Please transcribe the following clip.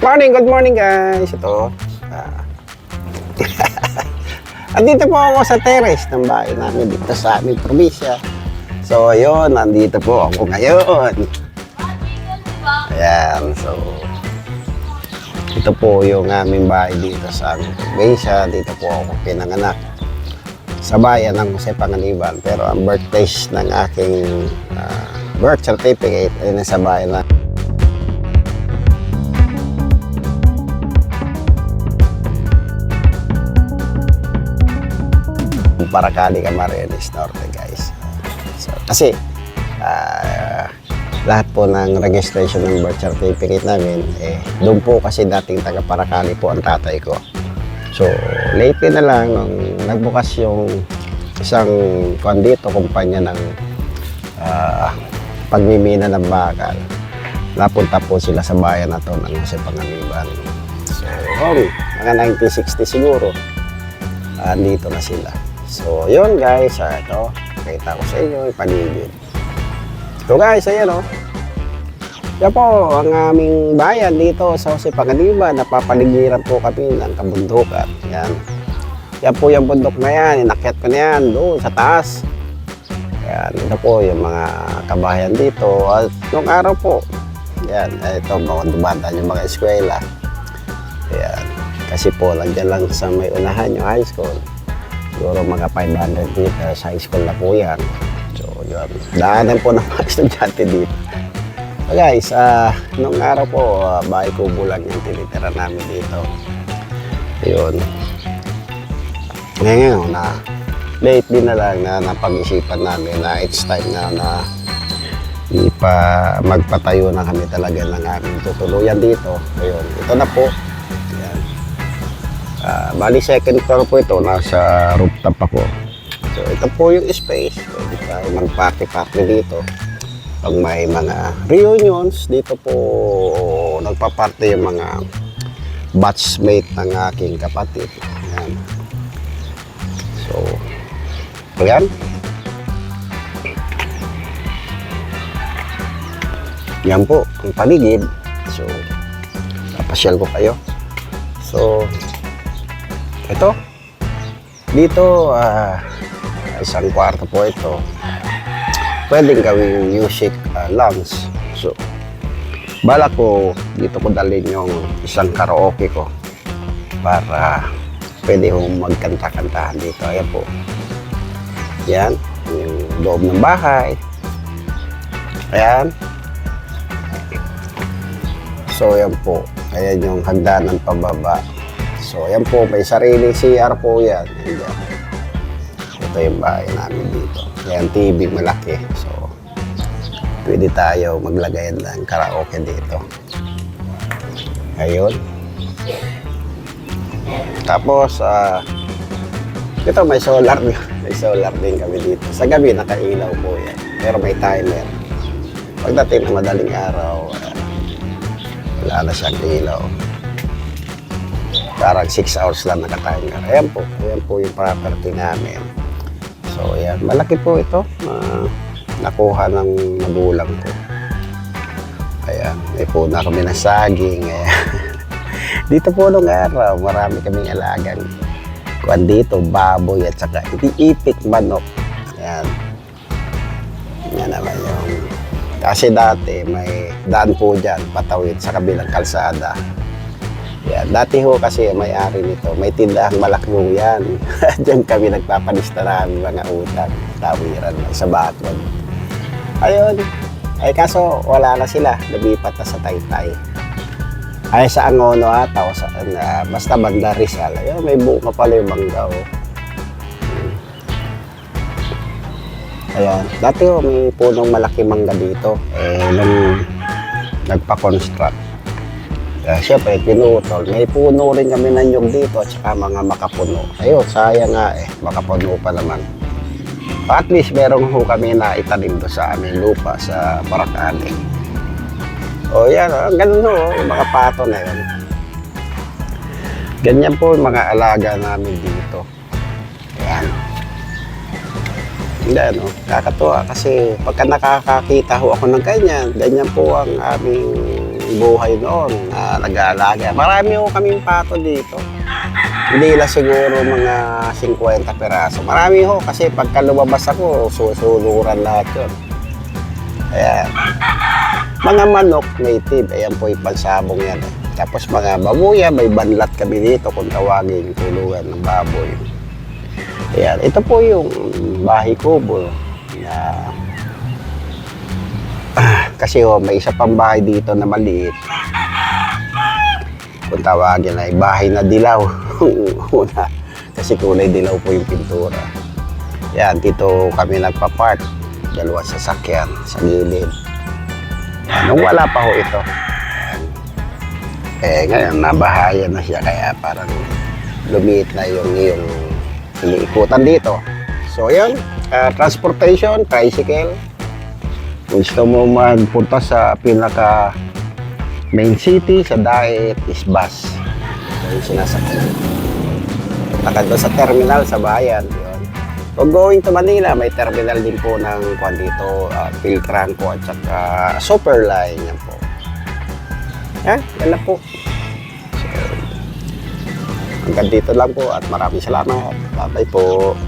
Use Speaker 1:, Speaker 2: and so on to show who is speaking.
Speaker 1: Morning, good morning guys. Ito. ah, andito po ako sa terrace ng bahay namin dito sa aming probinsya. So, ayun, nandito po ako ngayon. Ayan, so ito po yung aming bahay dito sa aming probinsya. Dito po ako pinanganak sa bayan ng Jose Panganiban. Pero ang birthplace ng aking ah, birth certificate ay nasa bayan na Paracali Camarines Norte guys. So, kasi ah, lahat po ng registration ng birth certificate namin, eh, doon po kasi dating taga Paracali po ang tatay ko. So, lately na lang, nung nagbukas yung isang kwan dito, kumpanya ng ah, pagmimina ng bakal, napunta po sila sa bayan na to ng Jose Panganiban. So, oh, mga 1960 siguro, andito na sila. So, yun guys, ah, ito, pakita ko sa inyo yung paligid. So guys, ayan o. Yan po, ang aming bayan dito sa Jose Panganiban, napapaligiran po kami ng kabundukan. Yan. Yan po yung bundok na yan, inakyat ko na yan doon sa taas. Yan, ito po yung mga kabayan dito. At nung araw po, yan, ito, dumadaan yung mga eskwela. Yan. Kasi po, lagyan lang sa may unahan yung high school. Siguro mga 500 meters, high school na po yan. So, yun. Daanan po ng mga estudyante dito. So guys, ah, nung araw po, uh, bahay kubo lang yung tinitira namin dito. Yun. Ngayon na late din na lang na napag-isipan namin na it's time na na ipa magpatayo na kami talaga ng aming tutuluyan dito. Ayun, ito na po. Ah, bali second floor po ito, nasa rooftop ako. So ito po yung space. Pwede tayo mag-party-party dito. Pag may mga reunions, dito po nagpa-party yung mga batchmate ng aking kapatid. Yan. So, ayan. Yan po, ang paligid. So, papasyal ko kayo. So, ito. Dito, ah, isang kwarto po ito. Pwedeng gawing music ah, lounge. So, bala ko, dito ko dalhin yung isang karaoke ko para pwede kong magkanta-kantahan dito. Ayan po. Yan, yung loob ng bahay. Ayan. So, yan po. Ayan yung hagdanan pababa. So, ayan po. May sariling CR po yan. Ayan. Ito yung bahay namin dito. Ayan, TV malaki. So, pwede tayo maglagay ng karaoke dito. Ayun. Tapos, ah, ito may solar may solar din kami dito. Sa gabi, nakailaw po yan. Pero may timer. Pagdating ng madaling araw, ah, wala na siyang ilaw. Parang 6 hours lang nakatimer. Ayan po. Ayan po yung property namin. So, ayan. Malaki po ito. Ah, nakuha ng magulang ko. Ayan. May puna kami ng saging. Ayan. dito po nung araw, marami kaming alagang kuwan dito, baboy at saka iti-itik manok. Ayan. Yan naman yung... Kasi dati may daan po dyan, patawid sa kabilang kalsada. Yan. Dati ho kasi may-ari nito, may tindahang malaki ho yan. Diyan kami nagpapanista mga utang, tawiran sa bakod. Ayun. Ay kaso wala na sila, lumipat na sa Taytay. Ay sa Angono ata o sa na, basta banda Rizal. Ayun, may bunga pala yung mangga oh. Ayan. Dati oh, may punong malaki mangga dito. Eh, nung nagpa-construct. Uh, Siyempre, pinutol. May puno rin kami ng nyug dito at saka mga makapuno. Ayun, sayang nga eh. Makapuno pa naman. At least meron ho kami na itanim doon sa aming lupa sa Paracali. O yan, oh, ganun ho, yung mga pato na yun. Ganyan po yung mga alaga namin dito. Ayan. Hindi, ano, kakatuwa kasi pagka nakakakita ho ako ng ganyan, ganyan po ang aming buhay noon na nag-aalaga. Marami ho kaming pato dito. Hindi lang siguro mga 50 peraso. Marami ho kasi pagka lumabas ako, susuluran lahat yun. Ayan. Mga manok native, ayan po yung pansabong yan. eh. Tapos mga babuya, may banlat kami dito kung tawagin kulungan ng baboy. Ayan, ito po yung bahay kubo na kasi oh, may isa pang bahay dito na maliit. Kung tawagin ay bahay na dilaw. Una, kasi kulay dilaw po yung pintura. Yan, dito kami nagpa-park. Dalawang sasakyan sa gilid. Nung wala pa ho ito. Eh, ngayon, nabahayan na siya. Kaya parang lumiit na yung, yung iniikutan dito. So, yan. ah, transportation, tricycle. Gusto mo magpunta sa pinaka main city, sa diet is bus. So, yung sinasakyan. Ka doon sa terminal sa bayan. Yun. Kung going to Manila, may terminal din po ng kwan dito, uh, Piltranco at saka Superline. Yan po. Yan, yan lang po. So, hanggang dito lang po at maraming salamat. Bye-bye po.